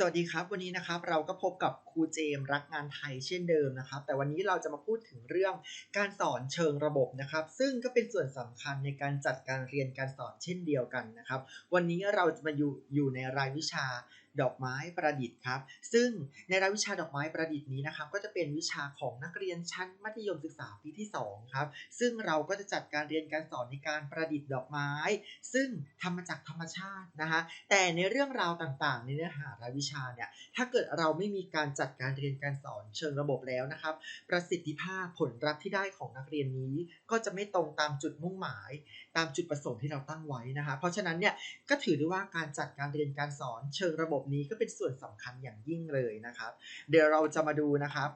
สวัสดีครับ วันนี้นะครับเราก็พบกับครูเจมรักงานไทยเช่นเดิมนะครับ แต่วันนี้เราจะมาพูดถึงเรื่องการสอนเชิงระบบนะครับ ซึ่งก็เป็นส่วนสำคัญในการจัดการเรียนการสอนเช่นเดียวกันนะครับ วันนี้เราจะมาอยู่อยู่ในรายวิชาดอกไม้ประดิษฐ์ครับ ซึ่งในรายวิชาดอกไม้ประดิษฐ์นี้นะครับ ก็จะเป็นวิชาของนักเรียนชั้นมัธยมศึกษาปีที่2ครับ ซึ่งเราก็จะจัดการเรียนการสอนในการประดิษฐ์ดอกไม้ ซึ่งทำมาจากธรรมชาตินะคะแต่ในเรื่องราวต่างๆ ในเนื้อหารายวิชาเนี่ย ถ้าเกิดเราไม่มีการจัดการเรียนการสอนเชิงระบบแล้วนะครับ ประสิทธิภาพผลลัพธ์ที่ได้ของนักเรียนนี้ ก็จะไม่ตรงตามจุดมุ่งหมาย ตามจุดประสงค์ที่เราตั้งไว้นะคะ เพราะฉะนั้นเนี่ยก็ถือได้ว่าการจัดการเรียนการสอนเชิงระบบบนี้ก็เป็นส่วนสำคัญอย่างยิ่งเลยนะครับ เดี๋ยวเราจะมาดูนะครับ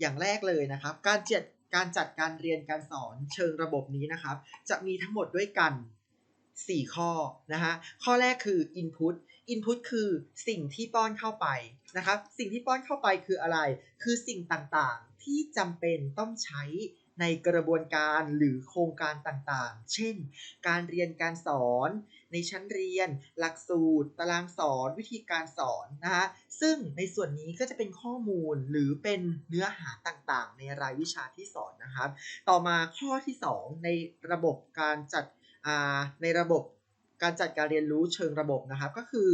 อย่างแรกเลยนะครับ การจัดการจัดการเรียนการสอนเชิงระบบนี้นะครับ จะมีทั้งหมดด้วยกัน 4 ข้อนะฮะข้อแรกคือ input input คือสิ่งที่ป้อนเข้าไปนะครับ สิ่งที่ป้อนเข้าไปคืออะไร คือสิ่งต่างๆที่จำเป็นต้องใช้ในกระบวนการหรือโครงการต่างๆ เช่น การเรียนการสอน ในชั้นเรียน หลักสูตร ตารางสอน วิธีการสอนนะฮะซึ่งในส่วนนี้ก็จะเป็นข้อมูลหรือเป็นเนื้อหาต่างๆ ในรายวิชาที่สอนนะครับ ต่อมาข้อที่ 2 ในระบบการจัดในระบบการจัดการเรียนรู้เชิงระบบนะครับก็คือ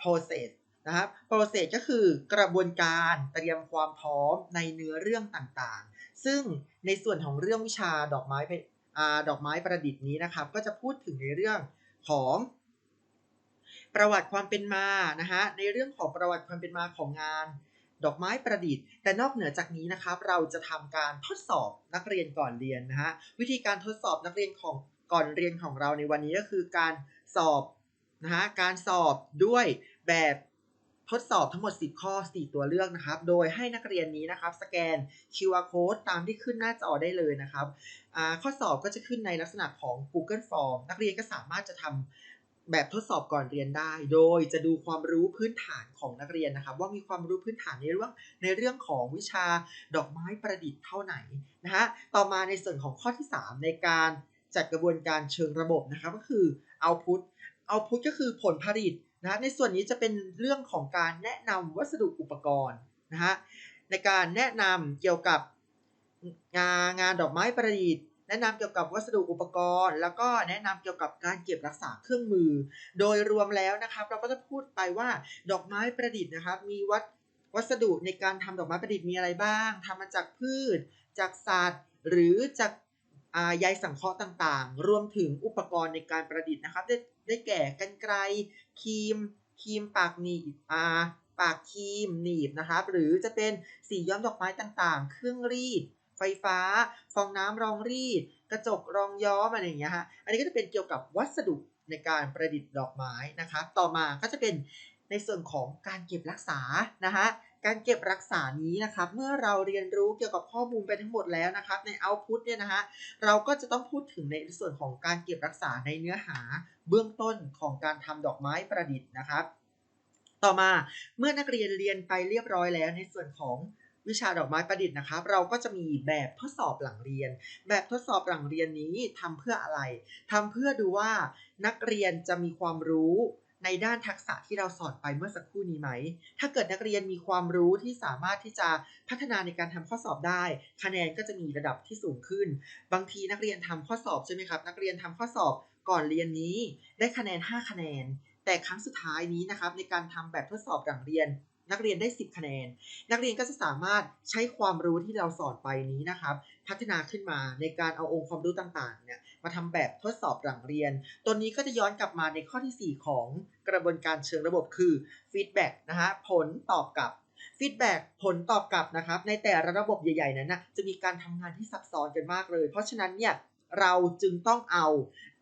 process นะครับ process ก็คือกระบวนการเตรียมความพร้อมในเนื้อเรื่องต่างๆ ซึ่งในส่วนของเรื่องวิชาดอกไม้ดอกไม้ประดิษฐ์นี้นะครับ ก็จะพูดถึงในเรื่อง ของ ประวัติความเป็นมานะฮะในเรื่องของประวัติความเป็นมาของงาน ดอกไม้ประดิษฐ์ แต่นอกเหนือจากนี้นะครับ เราจะทำการทดสอบนักเรียนก่อนเรียนนะฮะวิธีการทดสอบนักเรียนของก่อนเรียนของเราในวันนี้ก็คือการสอบนะฮะการสอบด้วยแบบ ทดสอบทั้งหมด 10 ข้อ 4 ตัวเลือกนะครับ โดยให้นักเรียนนี้นะครับ สแกน QR code ตามที่ขึ้นหน้าจอได้เลยนะครับข้อสอบก็จะขึ้นในลักษณะของ Google Form นักเรียนก็สามารถจะทำแบบทดสอบก่อนเรียนได้ โดยจะดูความรู้พื้นฐานของนักเรียนนะครับ ว่ามีความรู้พื้นฐานในเรื่องในเรื่องของวิชาดอกไม้ประดิษฐ์เท่าไหนนะฮะ ต่อมาในส่วนของข้อที่ 3 ในการจัดกระบวนการเชิงระบบนะครับ ก็คือ output output ก็คือผลผลิต นะในส่วนนี้จะเป็นเรื่องของการแนะนำวัสดุอุปกรณ์นะฮะในการแนะนำเกี่ยวกับงานงานดอกไม้ประดิษฐ์ แนะนำเกี่ยวกับวัสดุอุปกรณ์ แล้วก็แนะนำเกี่ยวกับการเก็บรักษาเครื่องมือ โดยรวมแล้วนะครับเราก็จะพูดไปว่าดอกไม้ประดิษฐ์นะครับ มีวัสวัสดุในการทำดอกไม้ประดิษฐ์มีอะไรบ้างทำมาจากพืช จากสัตว์ หรือจาก ใยสังเคราะห์ต่างๆ รวมถึงอุปกรณ์ในการประดิษฐ์นะครับ ได้ได้แก่กันไกรครีมครีมปากหนีบอาปากครีมหนีบนะครับ หรือจะเป็นสีย้อมดอกไม้ต่างๆ เครื่องรีด ไฟฟ้า ฟองน้ำรองรีด กระจกรองย้อมอะไรอย่างเงี้ยฮะ อันนี้ก็จะเป็นเกี่ยวกับวัสดุในการประดิษฐ์ดอกไม้นะครับ ต่อมาก็จะเป็นในส่วนของการเก็บรักษานะฮะ การเก็บรักษานี้นะครับเมื่อเราเรียนรู้เกี่ยวกับข้อมูลไปทั้งหมดแล้วนะครับในเอาพุตเนี่ยนะฮะเราก็จะต้องพูดถึงในส่วนของการเก็บรักษาในเนื้อหาเบื้องต้นของการทำดอกไม้ประดิษฐ์นะครับ ต่อมาเมื่อนักเรียนเรียนไปเรียบร้อยแล้วในส่วนของวิชาดอกไม้ประดิษฐ์นะครับ เราก็จะมีแบบทดสอบหลังเรียน แบบทดสอบหลังเรียนนี้ทำเพื่ออะไรทำเพื่อดูว่านักเรียนจะมีความรู้ ในด้านทักษะที่เราสอนไปเมื่อสักครู่นี้ไหม ถ้าเกิดนักเรียนมีความรู้ที่สามารถที่จะพัฒนาในการทำข้อสอบได้ คะแนนก็จะมีระดับที่สูงขึ้น บางทีนักเรียนทำข้อสอบใช่ไหมครับ นักเรียนทำข้อสอบก่อนเรียนนี้ ได้คะแนน 5 คะแนน แต่ครั้งสุดท้ายนี้นะครับในการทำแบบทดสอบหลังเรียน นักเรียนได้ 10 คะแนน นักเรียนก็จะสามารถใช้ความรู้ที่เราสอนไปนี้นะครับ พัฒนาขึ้นมาในการเอาองค์ความรู้ต่างๆเนี่ยมาทำแบบทดสอบหลังเรียน ตัวนี้ก็จะย้อนกลับมาในข้อที่ 4 ของกระบวนการเชิงระบบคือฟีดแบ็กนะฮะผลตอบกลับฟีดแบ็กผลตอบกลับนะครับ ในแต่ละระบบใหญ่ๆนั้นนะจะมีการทำงานที่ซับซ้อนกันมากเลย เพราะฉะนั้นเนี่ยเราจึงต้องเอา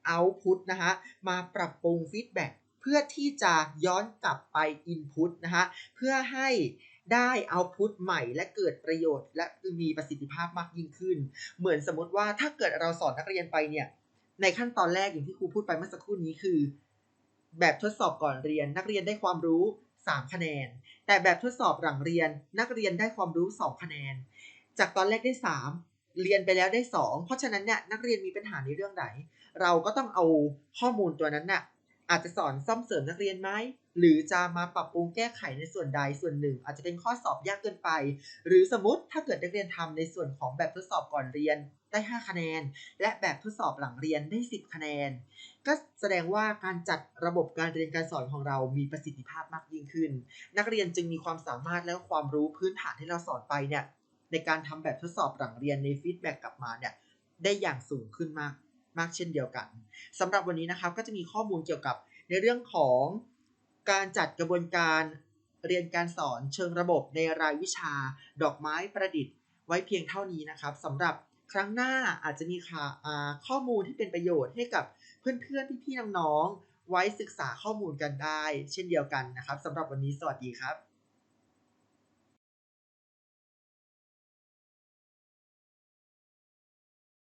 เอาพุตนะฮะมาปรับปรุงฟีดแบ็ก เพื่อที่จะย้อนกลับไปอินพุตนะฮะเพื่อให้ได้เอาพุตใหม่และเกิดประโยชน์ และมีประสิทธิภาพมากยิ่งขึ้น เหมือนสมมติว่าถ้าเกิดเราสอนนักเรียนไปเนี่ย ในขั้นตอนแรกอย่างที่ครูพูดไปเมื่อสักครู่นี้คือ แบบทดสอบก่อนเรียน นักเรียนได้ความรู้ 3 คะแนน แต่แบบทดสอบหลังเรียน นักเรียนได้ความรู้ 2 คะแนน จากตอนแรกได้ 3 เรียนไปแล้วได้ 2 เพราะฉะนั้นเนี่ยนักเรียนมีปัญหาในเรื่องไหน เราก็ต้องเอาข้อมูลตัวนั้นน่ะ อาจจะสอนซ่อมเสริมนักเรียนไหมหรือจะมาปรับปรุงแก้ไขในส่วนใดส่วนหนึ่ง อาจจะเป็นข้อสอบยากเกินไป หรือสมมติถ้าเกิดนักเรียนทำในส่วนของแบบทดสอบก่อนเรียนได้ 5 คะแนน และแบบทดสอบหลังเรียนได้ 10 คะแนน ก็แสดงว่าการจัดระบบการเรียนการสอนของเรามีประสิทธิภาพมากยิ่งขึ้น นักเรียนจึงมีความสามารถและความรู้พื้นฐานที่เราสอนไปเนี่ยในการทำแบบทดสอบหลังเรียนในฟีดแบ็กกลับมาเนี่ยได้อย่างสูงขึ้นมาก มากเช่นเดียวกันสำหรับวันนี้นะครับก็จะมีข้อมูลเกี่ยวกับในเรื่องของการจัดกระบวนการเรียนการสอนเชิงระบบในรายวิชา ดอกไม้ประดิษฐ์ ไว้เพียงเท่านี้นะครับสำหรับครั้งหน้าอาจจะมีข้อมูลที่เป็นประโยชน์ให้กับเพื่อนๆพี่ๆน้องๆไว้ศึกษาข้อมูลกันได้ เช่นเดียวกันนะครับสำหรับวันนี้สวัสดีครับ